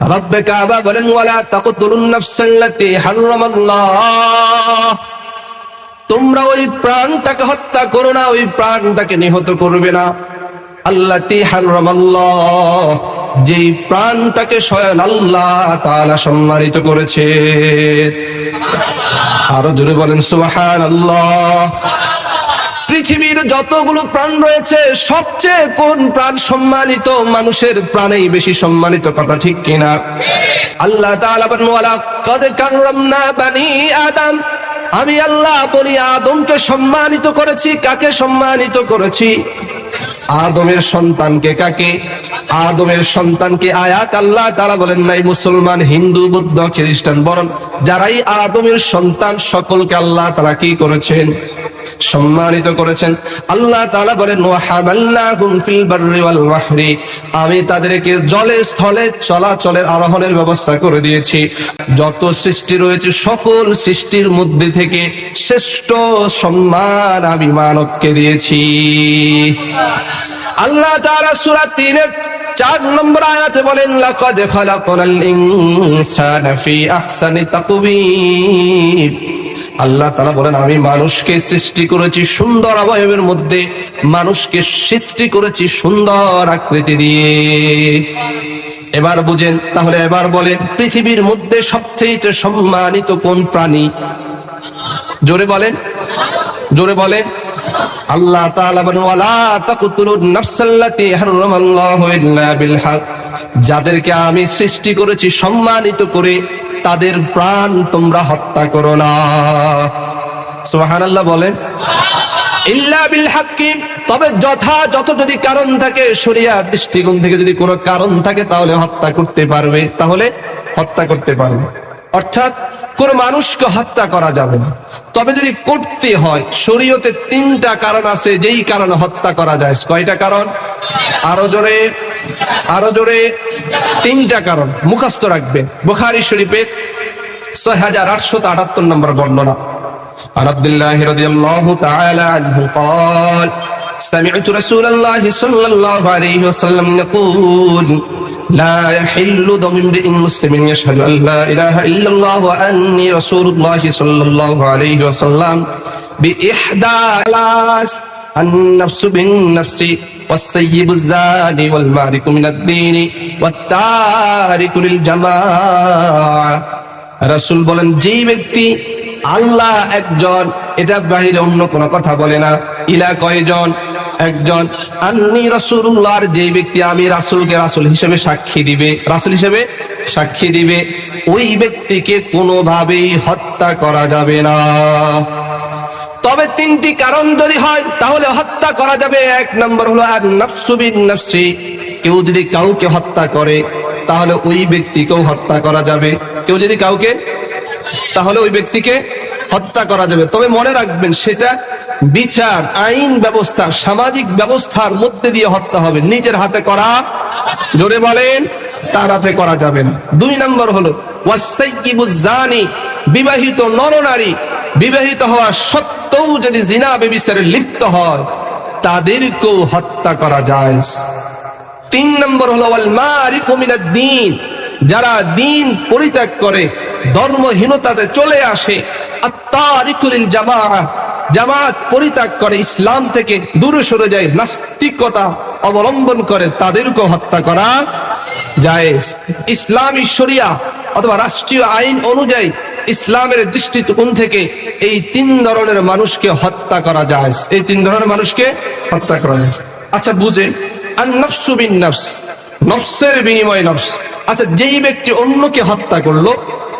রব্বে কাবা বলেন, ওয়ালা তাকতুলুন নাফসাল্লাতী হারামাল্লাহ তোমরা ওই প্রাণটাকে হত্যা করো না, ওই প্রাণটাকে নিহত করবে না। আল্লাহ হারামাল্লাহ যেই প্রাণটাকে স্বয়ং আল্লাহ তাআলা সম্মানিত করেছে। আরও জোরে বলেন সুবহান আল্লাহ পৃথিবীর যতগুলো প্রাণ রয়েছে, সবচেয়ে কোন প্রাণ সম্মানিত মানুষের প্রাণেই বেশি সম্মানিত কথা ঠিক কিনা? আল্লাহ বানি আদম। আমি আল্লাহ বলি, আদমকে সম্মানিত করেছি, কাকে সম্মানিত করেছি? আদমের সন্তানকে কাকে? আদমের সন্তানকে আয়াত আল্লাহ তারা বলেন নাই, মুসলমান, হিন্দু, বৌদ্ধ, খ্রিস্টান, বরং যারাই আদমের সন্তান, সকলকে আল্লাহ তারা কি করেছেন? সম্মানিত করেছেন। আল্লাহ তাআলা বলেন আমি তাদেরকে জলে, স্থলে চলাচলের আরোহণের ব্যবস্থা করে দিয়েছি। যত সৃষ্টি রয়েছে, সকল সৃষ্টির মধ্যে থেকে শ্রেষ্ঠ সম্মান আমি মানবকে দিয়েছি। আল্লাহ তাআলা সূরা 3 এর চার নম্বর আয়াতে বলেন, লাকাদ খালাকনাল ইনসানা ফি আহসানি তাকবীর আল্লাহ তালা বলেন, আমি মানুষকে সৃষ্টি করেছি সুন্দর অবয়বের মধ্যে, মানুষকে সৃষ্টি করেছি সুন্দর আকৃতি দিয়ে। এবার বুঝেন, তাহলে এবার বলেন, পৃথিবীর মধ্যে সবচেয়ে সম্মানিত কোন প্রাণী? জোরে বলেন জোরে বলেন। আল্লাহ তাআলা বিল হক। যাদেরকে আমি সৃষ্টি করেছি সম্মানিত করে তাদের প্রাণ তোমরা হত্যা করো না। সুবহানাল্লাহ বলেন তবে যথাযথ যদি কারণ থাকে, শরিয়া দৃষ্টিকোণ থেকে যদি কোনো কারণ থাকে, তাহলে হত্যা করতে পারবে। তাহলে হত্যা করতে পারবে। অর্থাৎ কোন মানুষকে হত্যা করা যাবে না। তবে যদি করতে হয়, শরীয়তে তিনটা কারণ আছে, যেই কারণে হত্যা করা যায়। কয়টা কারণ? আরও জোরে। আরো জোরে তিনটা কারণ মুখস্থ রাখবেন বুখারী শরীফের ছয় হাজার আটশো আটাত্তর নম্বর বর্ণনা عن عبد الله رضي الله تعالى عنه قال سمعت رسول الله صلى الله عليه وسلم يقول لا يحل دم امرئ مسلم يشهد ان لا اله الا الله واني رسول الله صلى الله عليه وسلم باحدى ثلاث النفس بالنفس والسيب الزاني والمارك من الدين والتارك للجماعه রাসূল বলেন যেই ব্যক্তি আল্লাহ একজন এটা বাহিরে অন্য কোনো কথা বলে না ইলা কয়জন একজন আন্নি রাসূলুল্লাহর যেই ব্যক্তি আমি রাসূলকে রাসূল হিসেবে সাক্ষী দিবে রাসূল হিসেবে সাক্ষী দিবে ওই ব্যক্তিকে কোনোভাবেই হত্যা করা যাবে না তবে তিনটি কারণ যদি হয়, তাহলে হত্যা করা যাবে। এক নম্বর হলো আর নফসু বিন নফসি। কেউ যদি কাউকে হত্যা করে, তাহলে ওই ব্যক্তিকেও হত্যা করা যাবে। কেউ যদি কাউকে, তাহলে ওই ব্যক্তিকে হত্যা করা যাবে। তবে মনে রাখবেন, সেটা বিচার, আইন ব্যবস্থা, সামাজিক ব্যবস্থার মধ্যে দিয়ে হত্যা হবে। নিজের হাতে করা, জোরে বলেন, তার হাতে করা যাবে না। দুই নম্বর হলো ওয়াসাইয়িবুজ জানি বিবাহিত নরনারী, বিবাহিত হওয়া সত্ত্বেও যদি জিনা বেবিচারে লিপ্ত হয়, তাদেরকেও হত্যা করা যায় তিন নম্বর হলো দ্বীন যারা দিন পরিত্যাগ করে, ধর্মহীনতাতে চলে আসে আত্মারিকুল জামাআহ জামাত পরিত্যাগ করে, ইসলাম থেকে দূরে সরে যায়, নাস্তিকতা অবলম্বন করে, তাদেরকেও হত্যা করা জায়েজ। ইসলামী শরিয়া অথবা রাষ্ট্রীয় আইন অনুযায়ী ইসলামের দৃষ্টিকোণ থেকে এই তিন ধরনের মানুষকে হত্যা করা যায়। এই তিন ধরনের মানুষকে হত্যা করা যায়। আচ্ছা বুঝেন আর নফসু বিন নফস, নফসের বিনিময় নফস। আচ্ছা যেই ব্যক্তি অন্যকে হত্যা করল,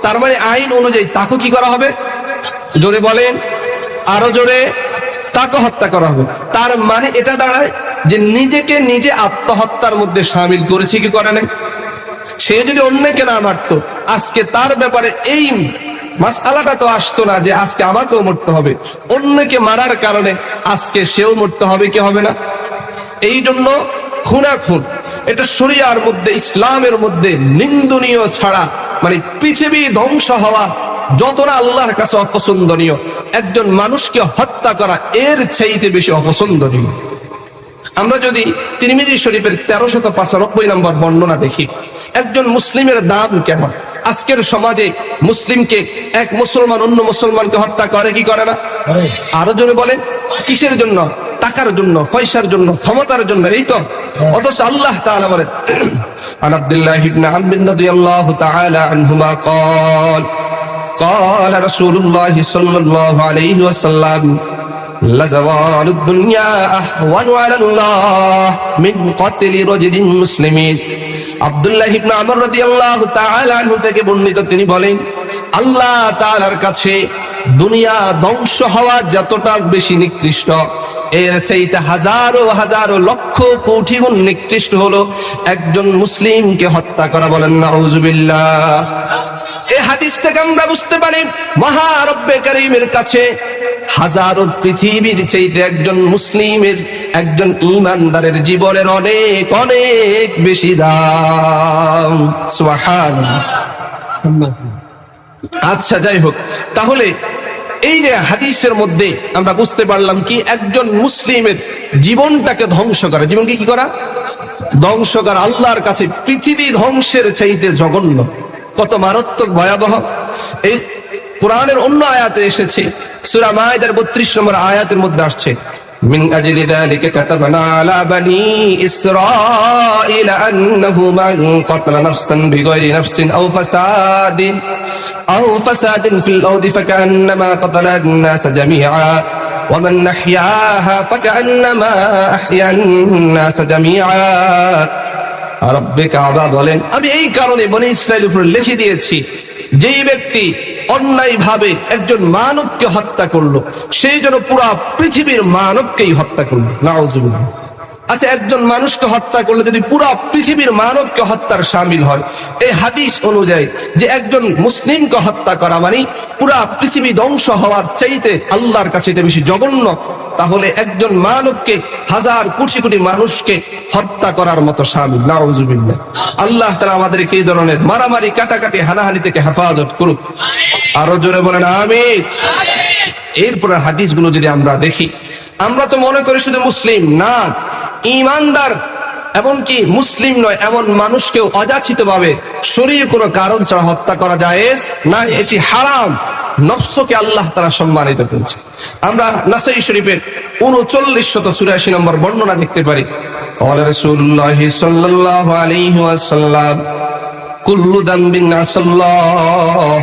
তার মানে আইন অনুযায়ী তাকে কি করা হবে? জোরে বলেন। আরও জোরে, তাকে হত্যা করা হবে। তার মানে এটা দাঁড়ায় যে নিজেকে নিজে আত্মহত্যার মধ্যে সামিল করেছে কি করে সে যদি অন্যকে না মারতো, আজকে তার ব্যাপারে এই মাসালাটা তো আসতো না যে আজকে আমাকেও মরতে হবে। অন্যকে মারার কারণে আজকে সেও মরতে হবে, কি হবে না? এই জন্য খুনা খুন এটা শরিয়ার মধ্যে, ইসলামের মধ্যে নিন্দনীয় ছাড়া মানে পৃথিবী ধ্বংস হওয়া যত না আল্লাহর কাছে অপছন্দনীয়, একজন মানুষকে হত্যা করা এর চাইতে বেশি অপছন্দনীয়। আমরা যদি তিরমিজি শরীফের তেরোশত পঁচানব্বই নম্বর বর্ণনা দেখি, একজন মুসলিমের দাম কেমন? আজকের সমাজে মুসলিমকে এক মুসলমান অন্য মুসলমানকে হত্যা করে কি করে না আরো জনে বলে কিসের জন্য টাকার জন্য পয়সার জন্য ক্ষমতার জন্য এই তো অথচ আল্লাহ তাআলা বলেন عن عبد الله بن عمرو رضي الله تعالى عنهما قال قال رسول الله صلى الله عليه وسلم لزوال الدنيا أهون على الله من قتل رجل مسلمين আব্দুল্লাহ ইবনে আমর রাদিয়াল্লাহু তাআলা আনহু থেকে বর্ণিত তিনি বলেন আল্লাহ তাআলার কাছে দুনিয়া ধ্বংস হওয়া যতটা বেশি নিকৃষ্ট এর চাইতে হাজারো হাজারো লক্ষ কোটি গুণ নিকৃষ্ট হলো একজন মুসলিমকে হত্যা করা বলেন নাউজুবিল্লাহ এই হাদিস থেকে আমরা বুঝতে পারি, মহারব্বে করিমের কাছে হাজারো পৃথিবীর চাইতে একজন মুসলিমের, একজন ইমানদারের জীবনের অনেক অনেক বেশি দাম। সুবহান আচ্ছা যাই হোক, তাহলে এই যে হাদিসের মধ্যে আমরা বুঝতে পারলাম কি একজন মুসলিমের জীবনটাকে ধ্বংস করা, জীবনকে কি করা? ধ্বংস করা, আল্লাহর কাছে পৃথিবী ধ্বংসের চাইতে জঘন্য। কত মারাত্মক ভয়াবহ এই কোরআনের অন্য আয়াতে এসেছে সূরা মায়েদার বত্রিশ নম্বর আয়াতের মধ্যে আসছে من أجل ذلك كتبنا على بني إسرائيل أنه من قتل نفسا بغير نفس أو فساد أو فساد في الأرض فكأنما قتل الناس جميعا ومن أحياها فكأنما أحيا الناس جميعا রব্বে কাবা বলেন, আমি এই কারণে বনে ইসরায়েল উপরে লিখে দিয়েছি, যেই ব্যক্তি অন্যায় ভাবে একজন মানবকে হত্যা করল, সেই জন্য পুরা পৃথিবীর মানবকেই হত্যা করল। নাউজুবিল্লাহ। আচ্ছা একজন মানুষকে হত্যা করলে যদি পুরা পৃথিবীর মানবকে হত্যার সামিল হয়, এই হাদিস অনুযায়ী যে একজন মুসলিমকে হত্যা করা মানে পুরা পৃথিবী ধ্বংস হওয়ার চাইতে আল্লাহর কাছে এটা বেশি জঘন্য, তাহলে একজন মানবকে, হাজার কোটি কোটি মানুষকে হত্যা করার মতো সামিল। নাউজুবিল্লাহ। আল্লাহ তাআলা আমাদেরকে এই ধরনের মারামারি, কাটাকাটি, হানাহানি থেকে হেফাজত করুক। আরও জোরে বলেন, আমিন। এরপরে হাদিসগুলো যদি আমরা দেখি আমরা তো মনে করি শুধু মুসলিম না, ইমানদার এমনকি মুসলিম নয়, এমন মানুষকেও অযাচিত ভাবে শরীর কোনো কারণ ছাড়া হত্যা করা যায় না এটি হারাম। নফসকে আল্লাহ তারা সম্মানিত করেছে। আমরা নাসাই শরীফের উনচল্লিশ শত চুরাশি নম্বর বর্ণনা দেখতে পারি। কুল্লু দাম্বিন আসাল্লাহ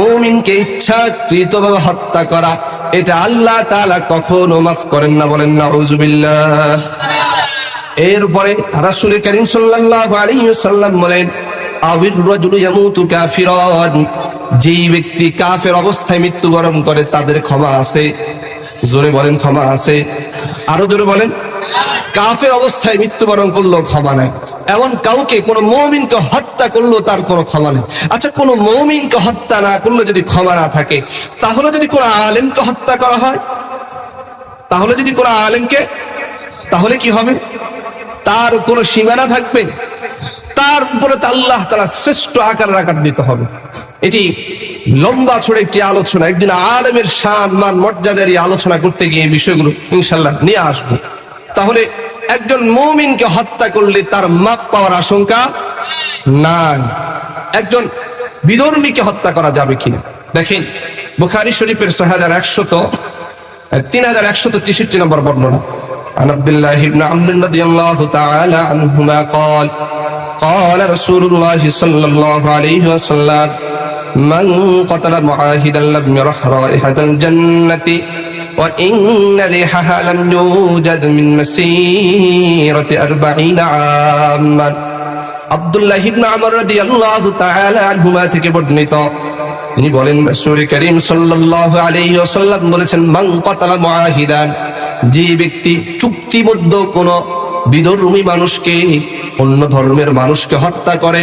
মুমিনকে ইচ্ছাকৃতভাবে হত্যা করা, এটা আল্লাহ তাআলা করেন না বলেন এরপরে রাসূল করিম সাল্লাল্লাহু বলেন, আবির রাজুলু ইয়ামুতু যেই ব্যক্তি কাফের অবস্থায় মৃত্যুবরণ করে, তাদের ক্ষমা আছে। জোরে বলেন, ক্ষমা আছে। আরও জোরে বলেন, কাফের অবস্থায় মৃত্যুবরণ করল ক্ষমা নাই। এমন কাউকে কোন মৌমিনকে হত্যা করল তার কোনো ক্ষমা নেই। আচ্ছা কোন মৌমিনকে হত্যা না করলে যদি ক্ষমা না থাকে, তাহলে যদি কোন আলেমকে হত্যা করা হয়? তাহলে যদি কোন আলেমকে, তাহলে কি হবে? তার কোন সীমানা থাকবে? তার উপরে আল্লাহ তারা শ্রেষ্ঠ আকার আকার দিতে হবে। এটি লম্বা ছড়ে একটি আলোচনা। একদিন আলেমের শান মান মর্যাদার আলোচনা করতে গিয়ে বিষয়গুলো ইনশাল্লাহ নিয়ে আসব। তাহলে একজন মৌমিনকে হত্যা করলে তার মাপ পাওয়ার আশঙ্কা নাই একজন বিধর্মীকে হত্যা করা যাবে কিনা দেখেন বুখারি শরীফের ছয় হাজার একশত তিন হাজার একশত তেষট্টি নম্বর বর্ণনা عن عبد الله بن عمرو رضي الله تعالى عنهما قال قال رسول الله صلى الله عليه وسلم من قتل معاهدا لم يرح رائحة الجنة وإن ريحها لم يوجد من مسيرة أربعين عاما عبد الله بن عمر رضي الله تعالى عنهما থেকে বর্ণিত তিনি বলেন রাসূল করিম সাল্লাল্লাহু আলাইহি ওয়াসাল্লাম বলেছেন মান কাতালা মুআহিদান যে ব্যক্তি চুক্তিবদ্ধ কোন বিধর্মী মানুষকে অন্য ধর্মের মানুষকে হত্যা করে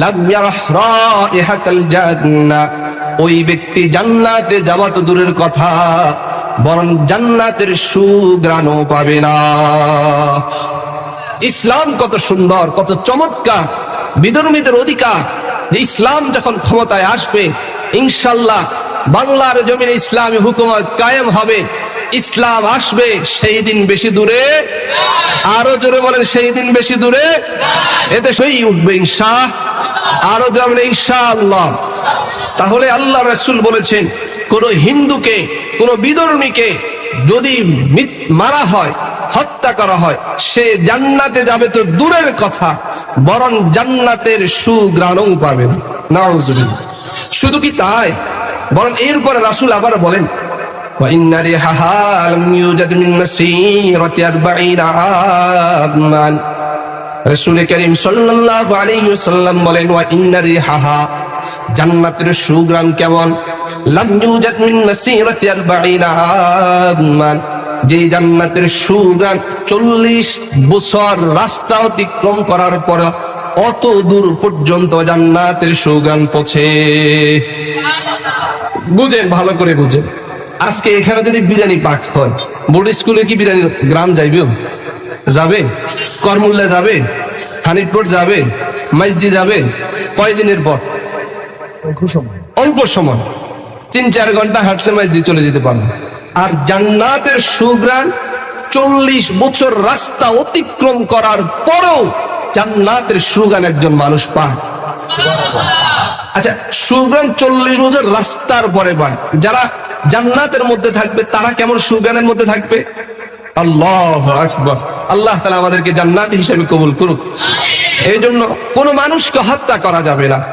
লাম ইয়ারাহ রাইহাতাল জান্নাহ ওই ব্যক্তি জান্নাতে যাওয়া তো দূরের কথা বরং জান্নাতের সুগ্রাণও পাবে না। ইসলাম কত সুন্দর, কত চমৎকার বিধর্মীদের অধিকার। ইসলাম যখন ক্ষমতায় আসবে, ইনশাল্লাহ বাংলার জমিনে ইসলামী হুকুমত কায়েম হবে। ইসলাম আসবে সেই দিন বেশি দূরে। আরও জোরে বলেন, সেই দিন বেশি দূরে। এতে সই উঠবে ইনশা আরও যাবেন ইনশা আল্লাহ তাহলে আল্লাহ রসুল বলেছেন, কোন হিন্দুকে কোন বিদর্মীকে যদি মারা হয়, হত্যা করা হয়, সে জান্নাতে যাবে তো দূরের কথা, বরং জান্নাতের সুগ্রাণও পাবে না। শুধু কি তাই? বরং এর উপরে রাসুল আবার বলেন রসুল করিম সাল্লাম বলেন ইন্নারে হাহা জান্নাতের সুগ্রাম কেমন? লাম ইউজাদ মিন মাসিরাতি 40 আমান যে জান্নাতের সুগ্রাম 40 বছর রাস্তা অতিক্রম করার পর অত দূর পর্যন্ত জান্নাতের সুগ্রাম পছে। বুঝেন, ভালো করে বুঝেন। আজকে এখানে যদি বিরিয়ানি পাক হয় বোর্ড স্কুলে কি বিরিয়ানি গ্রাম যাইবেও যাবে? করমুল্লা যাবে? হানিফপুর যাবে? মাইজদি যাবে? কয়দিনের পর? অল্প সময়। তিন, চার ঘণ্টা হাঁটলে মাইজদি চলে যেতে পারবে। আর জান্নাতের সুগ্রাণ চল্লিশ বছর রাস্তা অতিক্রম করার পরও জান্নাতের সুগান একজন মানুষ পায়। আচ্ছা চল্লিশ বছর রাস্তার পরে পায়। যারা জান্নাতের মধ্যে থাকবে, তারা কেমন সুগানের মধ্যে থাকবে? আল্লাহ আকবর। আল্লাহ তালা আমাদেরকে জান্নাত হিসেবে কবুল করুক। এই জন্য কোন মানুষকে হত্যা করা যাবে না।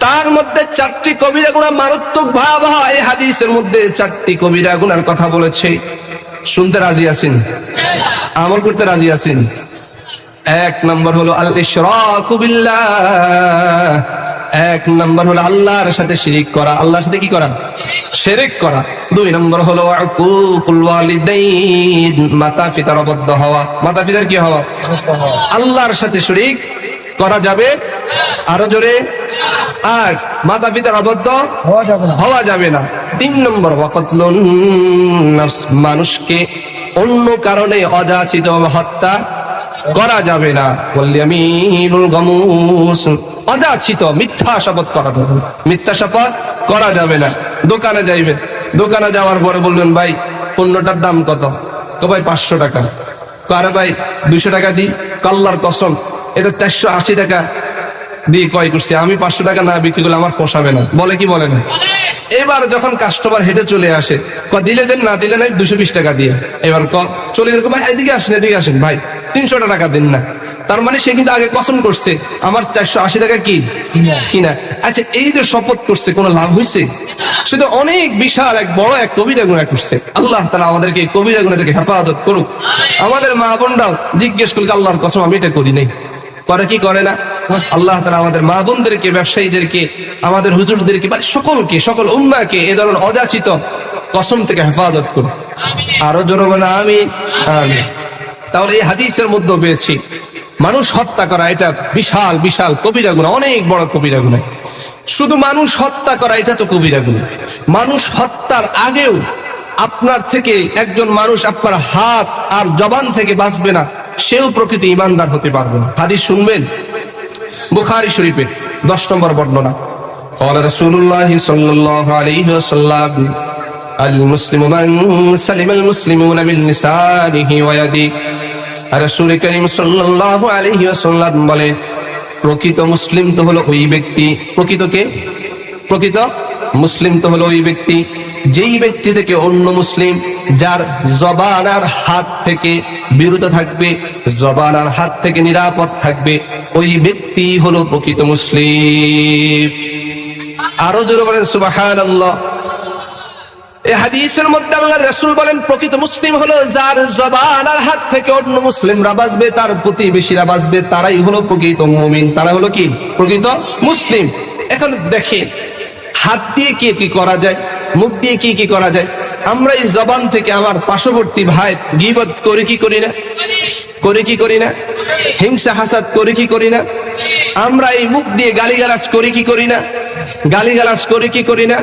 তার মধ্যে চারটি কবিরা গুনাহ মারাত্মক ভয়াবহ। এই হাদিসের মধ্যে চারটি কবিরা গুনার কথা বলেছে। শুনতে রাজি আছেন? আমল করতে রাজি আছেন? এক নম্বর হলো আল বিল্লাহ। এক নম্বর হলো আল্লাহর সাথে শিরিক করা। আল্লাহর সাথে কি করা? শিরিক করা। দুই নম্বর হলো মাতা পিতার অবদ্ধ হওয়া। মাতা পিতার কি হওয়া? আল্লাহর সাথে শিরিক করা যাবে। আরও জোরে। আর মাতা পিতার অবদ্ধ হওয়া যাবে না। যাবে না। তিন নম্বর মানুষকে অন্য কারণে অযাচিত হত্যা করা যাবে না। বললি আমি অযাচিত মিথ্যা শপথ করা যাবে মিথ্যা শপথ করা যাবে না। দোকানে যাইবেন দোকানে যাওয়ার পরে বললেন ভাই পণ্যটার দাম কত? তো ভাই পাঁচশো টাকা। কারে ভাই দুশো টাকা দিই কাল্লার কসম এটা চারশো আশি টাকা। দিয়ে ক্রয় করছি আমি পাঁচশো টাকা না বিক্রি করলে আমার পোষাবে না। বলে কি বলে না? এবার যখন কাস্টমার হেঁটে চলে আসে ক দিলে দেন না দিলে নাই দুশো বিশ টাকা দিয়ে। এবার ক চলে এরকম ভাই এদিকে আসেন এদিকে আসেন ভাই তিনশো টাকা দিন না। তার মানে সে কিন্তু আগে কসম করছে আমার চারশো আশি টাকা কি? কিনা। আচ্ছা এই যে শপথ করছে কোনো লাভ হয়েছে সে তো অনেক বিশাল এক বড় এক কবিরা গুণা করছে। আল্লাহ তারা আমাদেরকে এই কবিরা গুণা থেকে হেফাজত করুক। আমাদের মা বোনরাও জিজ্ঞেস করুক আল্লাহর কসম আমি এটা করি নাই। করে কি করে না? আল্লাহ তালা আমাদের মা বোনদেরকে, ব্যবসায়ীদেরকে, আমাদের হুজুরদেরকে বা সকলকে, সকল উম্মাকে এ ধরনের অযাচিত কসম থেকে হেফাজত করুন। আরও জোরবে না আমি আমি তাহলে এই হাদিসের মধ্যে পেয়েছি, মানুষ হত্যা করা, এটা বিশাল বিশাল কবিরা গুণা অনেক বড় কবিরা গুণা শুধু মানুষ হত্যা করা, এটা তো কবিরা গুণা মানুষ হত্যার আগেও আপনার থেকে একজন মানুষ আপনার হাত আর জবান থেকে বাঁচবে না, সেও প্রকৃতি ইমানদার হতে পারবে না। হাদিস শুনবেন? বুখারি শরীফে দশ নম্বর বর্ণনা قال رسول الله صلى الله عليه وسلم المسلم من سلم المسلمون من لسانه ويده রাসূল করিম সাল্লাল্লাহু আলাইহি ওয়াসাল্লাম বলেন প্রকৃত মুসলিম তো হলো ওই ব্যক্তি প্রকৃত কে প্রকৃত মুসলিম তো হলো ওই ব্যক্তি যেই ব্যক্তি থেকে অন্য মুসলিম যার জবানার হাত থেকে বিরত থাকবে জবানার হাত থেকে নিরাপদ থাকবে ওই ব্যক্তি হলো প্রকৃত মুসলিম। আরও জোরে বলেন সুবাহান আল্লাহ রসুল বলেন, প্রকৃত মুসলিম যার জবান থেকে অন্য তার তারাই হলো প্রকৃত হলো কি? প্রকৃত মুসলিম। এখন হাত দিয়ে কি কি করা যায়, মুখ দিয়ে কি কি করা যায়? আমরা এই জবান থেকে আমার পার্শ্ববর্তী ভাই গিবত করি কি করি না? করে কি করি না? হিংসা হাসাদ করে কি করি না? আমরা এই মুখ দিয়ে গালিগালাজ করি কি করি না? গালিগালাজ করে কি করি না?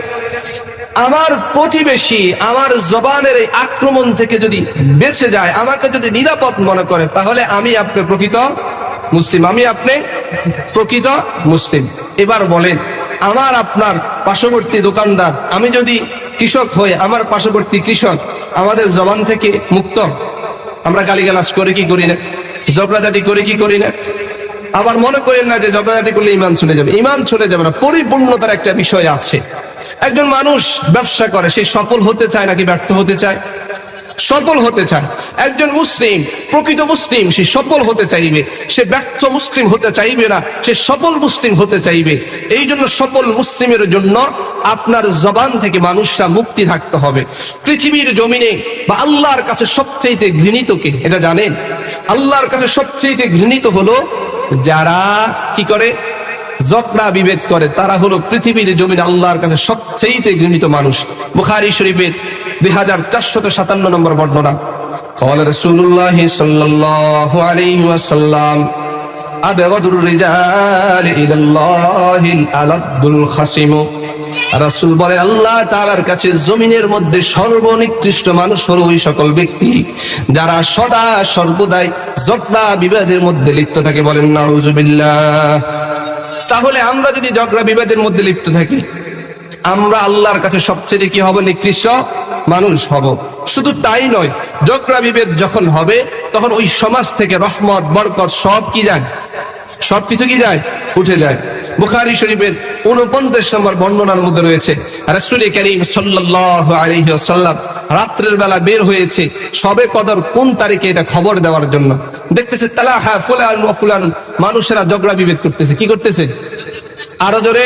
আমার প্রতিবেশী আমার জবানের এই আক্রমণ থেকে যদি বেঁচে যায়, আমাকে যদি নিরাপদ মনে করে, তাহলে আমি আপনি প্রকৃত মুসলিম। আমি আপনি প্রকৃত মুসলিম। এবার বলেন, আমার আপনার পার্শ্ববর্তী দোকানদার, আমি যদি কৃষক হই, আমার পার্শ্ববর্তী কৃষক, আমাদের জবান থেকে মুক্ত। আমরা গালিগালাজ করে কি করি না? ঝগড়াঝাটি করে কি করি না? আবার মনে করেন না যে ঝগড়াঝাটি করলে ইমান চলে যাবে। ইমান চলে যাবে না। পরিপূর্ণতার একটা বিষয় আছে। একজন মানুষ ব্যবসা করে, সে সফল হতে চায় নাকি ব্যর্থ হতে চায়? সফল হতে চায়। একজন মুসলিম, প্রকৃত মুসলিম, সে সফল হতে চাইবে। সে ব্যর্থ মুসলিম হতে চাইবে না, সে সফল মুসলিম হতে চাইবে। এই জন্য সফল মুসলিমের জন্য আপনার জবান থেকে মানুষরা মুক্তি থাকতে হবে পৃথিবীর জমিনে বা আল্লাহর কাছে সবচেয়ে ঘৃণিত কে এটা জানেন আল্লাহর কাছে সবচেয়ে ঘৃণিত হলো যারা কি করে জকড়া বিভেদ করে তারা হলো পৃথিবীর জমিন আল্লাহর কাছে সবচেয়ে ঘৃণিত মানুষ বুখারি শরীফের দুই হাজার চারশত সাতান্ন নম্বর বর্ণনা قال رسول الله صلى الله عليه وسلم أبغض الرجال إلى الله الألد الخصم রাসূল বলেন আল্লাহ তাআলার কাছে জমিনের মধ্যে সর্বনিকৃষ্ট মানুষ হল ওই সকল ব্যক্তি যারা সদা সর্বদাই জকড়া বিবাদের মধ্যে লিপ্ত থাকে বলেন নাউজুবিল্লাহ তাহলে আমরা যদি ঝগড়া বিবাদের মধ্যে লিপ্ত থাকি, আমরা আল্লাহর কাছে সবচেয়ে কি হব? নিকৃষ্ট মানুষ হব। শুধু তাই নয় ঝগড়া বিভেদ যখন হবে, তখন ওই সমাজ থেকে রহমত, বরকত সব কি যায়? সবকিছু কি যায়? উঠে যায়। বুখারি শরীফের উনপঞ্চাশ নম্বর বর্ণনার মধ্যে রয়েছে রাসূল করিম সাল্লাহ রাত্রের বেলা বের হয়েছে, সবে কদর কোন তারিখে এটা খবর দেওয়ার জন্য? দেখতেছে তালা হ্যাঁ ফুলান ফুলান মানুষেরা ঝগড়া বিভেদ করতেছে, কি করতেছে? আরও জোরে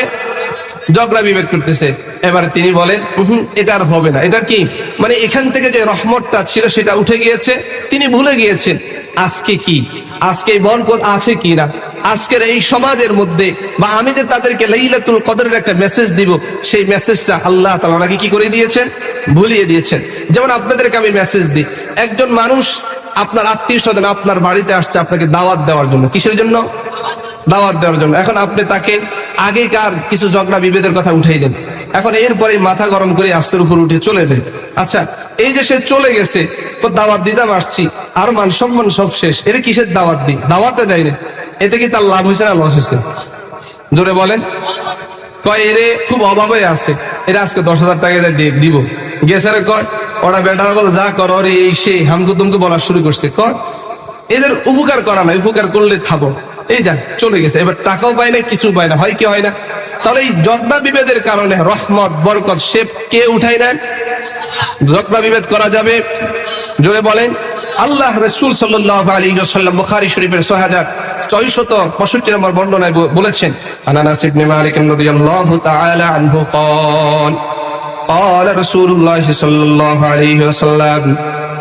ঝগড়া বিভেদ করতেছে। এবারে তিনি বলেন "উহুম, এটা আর হবে না। এটার কি? মানে এখান থেকে যে রহমতটা ছিল সেটা উঠে গিয়েছে তিনি ভুলে গিয়েছেন। আজকে কি? আজকে এই বরকত আছে কি না? আজকের এই সমাজের মধ্যে বা আমি যে তাদেরকে লাইলাতুল কদরের একটা মেসেজ দিব সেই মেসেজটা আল্লাহ তাআলা ওনাকে কি করে দিয়েছেন? ভুলিয়ে দিয়েছেন। যেমন আপনাদেরকে আমি মেসেজ দিই একজন মানুষ আপনার আত্মীয় স্বজন আপনার বাড়িতে আসছে আপনাকে দাওয়াত দেওয়ার জন্য। কিসের জন্য? দাওয়াত দেওয়ার জন্য। এখন আপনি তাকে আগেকার কিছু ঝগড়া বিভেদের কথা উঠাই দেন। এখন এরপরে মাথা গরম করে আস্তের উপর উঠে চলে যায়। আচ্ছা এই যে সে চলে গেছে দাওয়াত দিতাম আসছি। আর মান সম্মান সব শেষ। এটা কিসের দাওয়াত দিই? দাওয়াতে দেয় না। এতে কি তার লাভ হয়েছে না লস হয়েছে? জোরে বলেন। কয়, এরে খুব অভাবে আছে। এরা আজকে দশ হাজার টাকা দিব। গেছে রে, কয়, ওরা বেটা বল যা কর এই সে হামকু তুমকু বলা শুরু করছে। কয়, এদের উপকার করা না উপকার করলে থাকো এই যা চলে গেছে এবার টাকাও পায় না কিছু পায় না হয় কি হয় না তাহলে এই জগনা বিভেদের কারণে রহমত বরকত সে কে উঠাই নেন ঝগড়া বিভেদ করা যাবে জোরে বলেন আল্লাহ রসুল সাল্লাহ আলী সাল্লাম বুখারি শরীফের ছয় হাজার ছয়শত পঁয়ষট্টি নম্বর বর্ণনায় ব- বলেছেন আনানাস ইবনে মালিক রাদিয়াল্লাহু তাআলা আনহু قال قال رسول الله صلى الله عليه وسلم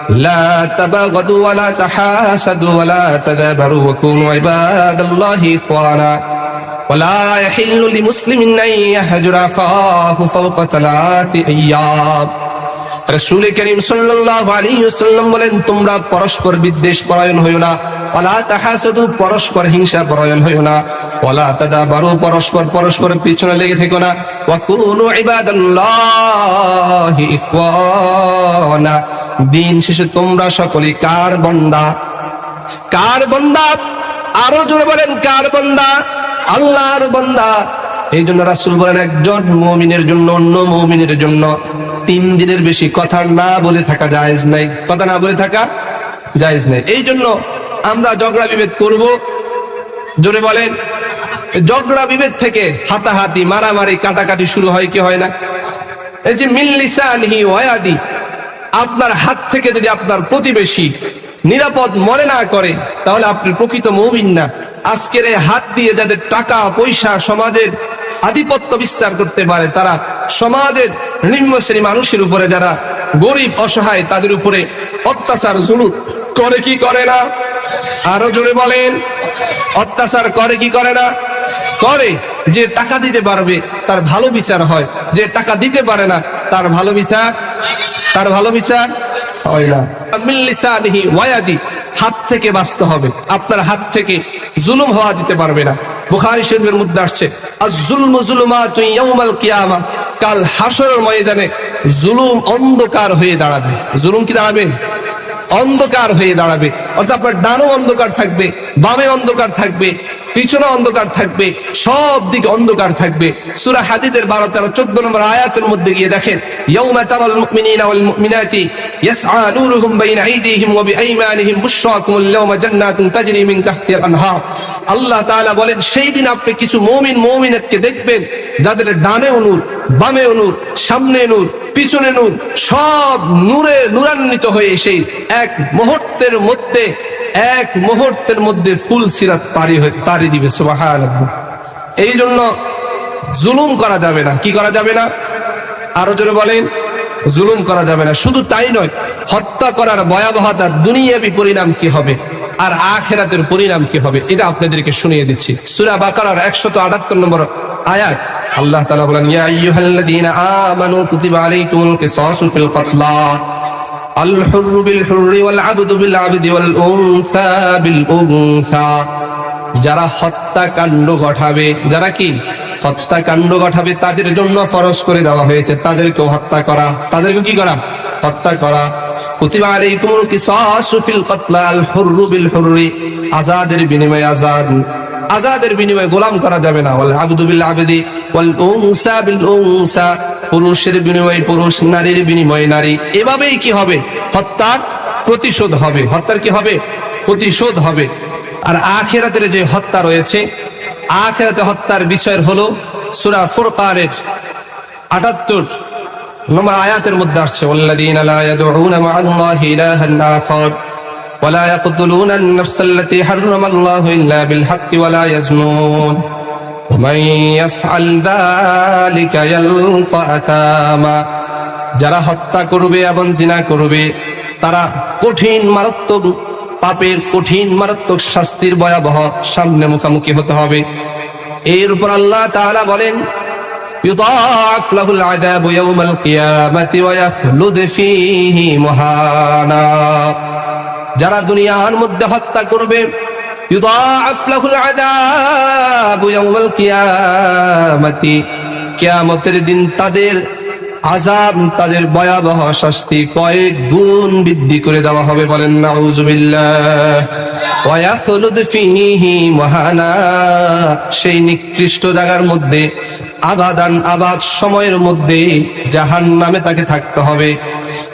لا تباغضوا ولا تحاسدوا ولا تدابروا وكونوا عباد الله إخوانا ولا يحل لمسلم أن يهجر أخاه فوق ثلاث أيام রসুল করিম সাল্লাল্লাহু আলাইহি ওয়াসাল্লাম বলেন তোমরা পরস্পর বিদ্বেষ পরায়ণ হইও না ওয়ালা তাহাসাদু, পরস্পর হিংসা পরায়ণ হইও না। ওয়ালা তাদাবারু, পরস্পর পরস্পর পিছনে লেগে থেকো না। দিন শেষে তোমরা সকলে কার বান্দা? কার বান্দা? আরও জোরে বলেন, কার বান্দা? আল্লাহর বান্দা। এই জন্য রাসুল বলেন, একজন মমিনের জন্য, অন্য মমিনের জন্য তিন দিনের বেশি কথা না বলে থাকা জায়েজ নাই। কথা না বলে থাকা জায়েজ নাই। এই জন্য আমরা ঝগড়া বিভেদ করব। জোরে বলেন, ঝগড়া বিভেদ থেকে হাতাহাতি, মারামারি, কাটাকাটি শুরু হয়, কি হয় না? এই যে মিল্লিসানহি ওয়াদি আপনার হাত থেকে যদি আপনার প্রতিবেশী নিরাপদ মনে না করে, তাহলে আপনি প্রকৃত মৌমিন না। আজকের এই হাত দিয়ে যাদের টাকা, পয়সা সমাজের আধিপত্য বিস্তার করতে পারে, তারা সমাজের নিম্ন শ্রেণি মানুষের উপরে যারা গরিব, অসহায়, তাদের উপরে অত্যাচার, জুলুম করে কি করে না? আরও জোরে বলেন। অত্যাচার করে কি করে না? করে যে টাকা দিতে পারবে, তার ভালো বিচার হয়। যে টাকা দিতে পারে না, তার ভালো বিচার? তার ভালো বিচার? হয় না। হাত থেকে বাঁচতে হবে। আপনার হাত থেকে জুলুম হওয়া দিতে পারবে না। বুখারী শরীফের মধ্যে আসছে কিয়ামা কাল হাসরের ময়দানে জুলুম অন্ধকার হয়ে দাঁড়াবে। জুলুম কি দাঁড়াবে? অন্ধকার হয়ে দাঁড়াবে। অর্থাৎ আপনার ডানও অন্ধকার থাকবে, বামে অন্ধকার থাকবে পিছনে অন্ধকার থাকবে, সব দিকে অন্ধকার থাকবে। সুরা হাদিদের 12 13 14 নম্বর আয়াতের মধ্যে গিয়ে দেখেন আল্লাহ বলেন, সেই দিন আপনি কিছু মুমিন, মুমিনাতকে দেখবেন, যাদের ডানে নূর বামে নূর সামনে নূর পিছনে নূর, সব নূরে নূরান্বিত হয়ে সেই এক মুহূর্তের মধ্যে, এক মুহূর্তের মধ্যে ফুল সিরাত পারি তারি দিবে এই জন্য জুলুম করা যাবে না। কি করা যাবে না? আরও জোরে বলেন, জুলুম করা যাবে না। শুধু তাই নয়, হত্যা করার ভয়াবহতা দুনিয়াবি পরিণাম কি হবে? আর আখেরাতের পরিণাম কি হবে? এটা আপনাদেরকে শুনিয়ে দিচ্ছি। সুরা বাকারার একশত আটাত্তর নম্বর আয়াত। আল্লাহ তাআলা বলেন, ইয়া আইয়ুহাল্লাযীনা আমানু কুতিবা আলাইকুমুল কিসাসু ফিল কতলা। আল হুররু বিল হুররি ওয়াল আবদু বিল আবদি ওয়াল উনসা বিল উনসা। যারা হত্যাকাণ্ড ঘটাবে, যারা কি? হত্যাকাণ্ড ঘটাবে, তাদের জন্য ফরজ করে দেওয়া হয়েছে। তাদেরকেও হত্যা করা। তাদেরকে কি করা? হত্যা করা। কুতিবা আলাইকুমুল কিসাসু ফিল কতলা, আল হুররু বিল হুররি। আজাদের বিনিময়ে আজাদ। আজাদের বিনিময়ে গোলাম করা যাবে না। ওয়াল আবদু বিল আবদি, ওয়াল উনসা বিল উনসা, পুরুষের বিনিময়ে পুরুষ নারীর বিনিময়ে নারী। এভাবেই কি হবে? হত্যার প্রতিশোধ হবে। হত্যার কি হবে? প্রতিশোধ হবে। আর আখেরাতের যে হত্যা রয়েছে, আখেরাতে হত্যার বিষয় হলো সুরা ফুরকানের আটাত্তর নম্বর আয়াতের মধ্যে আসছে ولا يقتلون النفس التي حرم الله إلا بالحق ولا يزنون ومن يفعل ذلك يلقى أثاما যারা হত্যা করবে এবং জিনা করবে তারা কঠিন মারাত্মক পাপের কঠিন মারাত্মক শাস্তির ভয়াবহ সামনে মুখোমুখি হতে হবে এর উপর আল্লাহ তাআলা বলেন يضاعف له العذاب يوم القيامة ويخلد فيه مهانا যারা দুনিয়ার মধ্যে হত্যা করবে কেয়ামতের দিন তাদের আজাব তাদের ভয়াবহ শাস্তি কয়েক গুণ বৃদ্ধি করে দেওয়া হবে বলেন মহানা। সেই নিকৃষ্ট জায়গার মধ্যে, আবাদান আবাদ সময়ের মধ্যে জাহান নামে তাকে থাকতে হবে।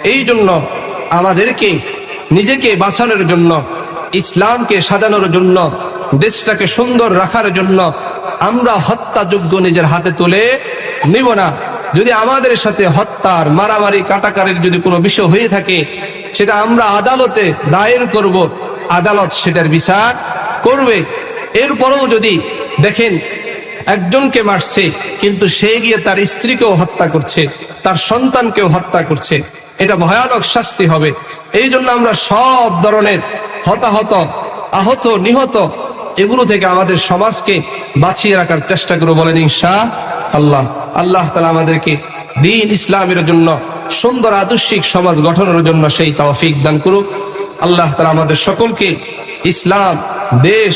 এই জন্য আমাদেরকে নিজেকে বাঁচানোর জন্য, ইসলামকে সাজানোর জন্য, দেশটাকে সুন্দর রাখার জন্য আমরা হত্যাযোগ্য নিজের হাতে তুলে নিব না। যদি আমাদের সাথে হত্যার মারামারি কাটাকারের যদি কোনো বিষয় হয়ে থাকে, সেটা আমরা আদালতে দায়ের করব। আদালত সেটার বিচার করবে। এরপরেও যদি দেখেন একজনকে মারছে, কিন্তু সে গিয়ে তার স্ত্রীকেও হত্যা করছে, তার সন্তানকেও হত্যা করছে এটা ভয়ানক শাস্তি হবে। এই জন্য আমরা সব ধরনের হতাহত, আহত, নিহত এগুলো থেকে আমাদের সমাজকে বাঁচিয়ে রাখার চেষ্টা করব বলেন ইনশা আল্লাহ। আল্লাহ তালা আমাদেরকে দিন ইসলামের জন্য, সুন্দর আদর্শিক সমাজ গঠনের জন্য সেই তৌফিক দান করুক। আল্লাহ তালা আমাদের সকলকে ইসলাম, দেশ,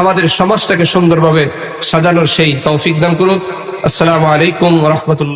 আমাদের সমাজটাকে সুন্দরভাবে সাজানোর সেই তৌফিক দান করুক। আসসালামু আলাইকুম রহমতুল্লাহ।